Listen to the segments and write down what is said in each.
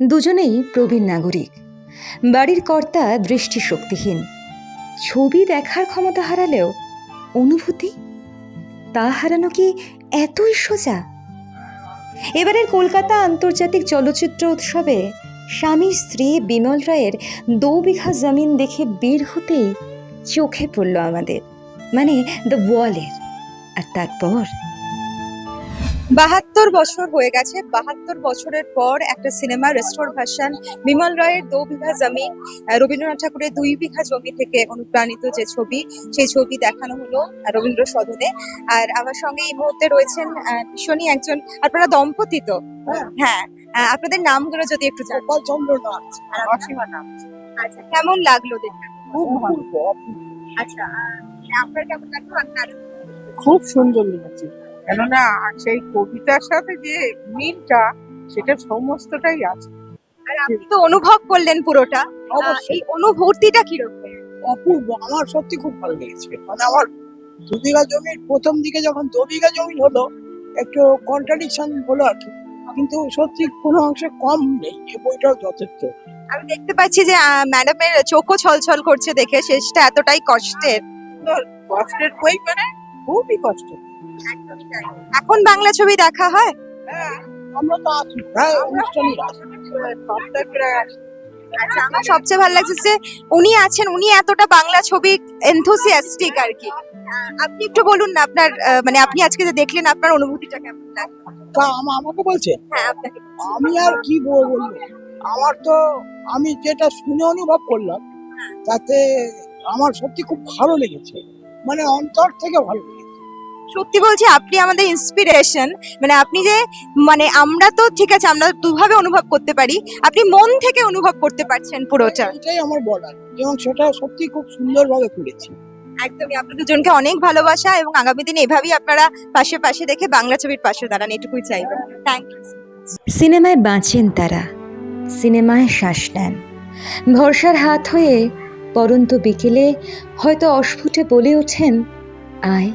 দুজনেই প্রবীণ নাগরিক। বাড়ির কর্তা দৃষ্টিশক্তিহীন। ছবি দেখার ক্ষমতা হারালেও অনুভূতি? তা হারানো কি এতই সোজা? এবারের কলকাতা আন্তর্জাতিক চলচ্চিত্র উৎসবে স্বামী স্ত্রী বিমল রায়ের দু বিঘা জমিন দেখে বের হতেই চোখে পড়ল আমাদের মানে দ্য ওয়ালের আর তারপর? বাহাত্তর বছর হয়ে গেছে। বাহাত্তর বছরের পর একটা সিনেমা রেস্টোর ভার্সন বিমল রায়ের দু বিঘা জমি আহ, রবীন্দ্রনাথ ঠাকুরের দুই বিঘা জমি থেকে অনুপ্রাণিত যে ছবি সেই ছবি দেখানো হলো রবীন্দ্র সদনে। আর আমার সঙ্গে এই মুহূর্তে রয়েছেন আহ, ভীষণই একজন আপনারা দম্পতি তো? হ্যাঁ। আহ, আপনাদের নামগুলো যদি একটু গোপাল আচ্ছা কেমন লাগল দেখতে? খুব ভালো আচ্ছা আপনার কেমন লাগল? আপনার খুব সুন্দর লেগেছে। কেননা সেই কবিতার সাথে যে মিলটা সেটা সমস্তটাই আছে। আর আপনি তো অনুভব করলেন পুরোটা। অবশ্যই। এই অনুভূতিটা কীরকম? অপূর্ব। আমার সত্যি খুব ভালো লেগেছে। মানে আমার দু বিঘা জমির প্রথম দিকে যখন দু বিঘা জমি হলো একটু কন্ট্রাডিকশন হলো আর কি। কিন্তু সত্যি কোনো অংশে কম নেই এই বইটাও যথেষ্ট। আমি দেখতে পাচ্ছি যে ম্যাডামের চোখও ছলছল করছে দেখে শেষটা এতটাই কষ্টের। কষ্টের বই মানে খুবই কষ্ট। এখন বাংলা ছবি দেখা হয়? হ্যাঁ আমরা তো আছি। প্রায় অনুষ্ঠানই সপ্তাহে প্রায় আচ্ছা আমার সবচেয়ে ভালো লাগছে যে উনি আছেন উনি এতটা বাংলা ছবি এনথুসিয়াস্টিক আর কি। আপনি একটু বলুন না আপনার আহ, মানে আপনি আজকে যে দেখলেন আপনার অনুভূতিটা কেমন লাগল? তা আমা- আমাকে বলছে হ্যাঁ আপনাকে আমি আর কি বলব? বলব আমার তো আমি যেটা শুনে অনুভব করলাম তাতে আমার সত্যি খুব ভালো লেগেছে। মানে অন্তর থেকে ভালো লেগেছে সত্যি বলছি আপনি আমাদের ইন্সপিরেশন মানে আপনি যে মানে আমরা তো ঠিক আছে আমরা দুভাবে অনুভব করতে পারি আপনি মন থেকে অনুভব করতে পারছেন পুরোটা। এটাই আমার বলার এবং সেটা সত্যি খুব সুন্দরভাবে করেছি। একদমই আপনাদের দুজনকে অনেক ভালোবাসা এবং আগামী দিনে এভাবেই আপনারা পাশে পাশে দেখে বাংলা ছবির পাশে দাঁড়ান এটুকুই চাইবেন থ্যাংক ইউ সিনেমায় বাঁচেন তারা সিনেমায় শ্বাস নেন। ভরসার হাত হয়ে পরন্ত বিকেলে হয়তো অস্ফুটে বলে ওঠেন, আয়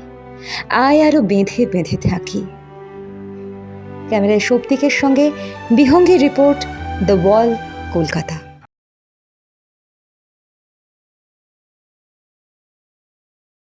আয় আরও বেঁধে বেঁধে থাকি। ক্যামেরায় শক্তিকের সঙ্গে Bihangi report, the wall, Kolkata.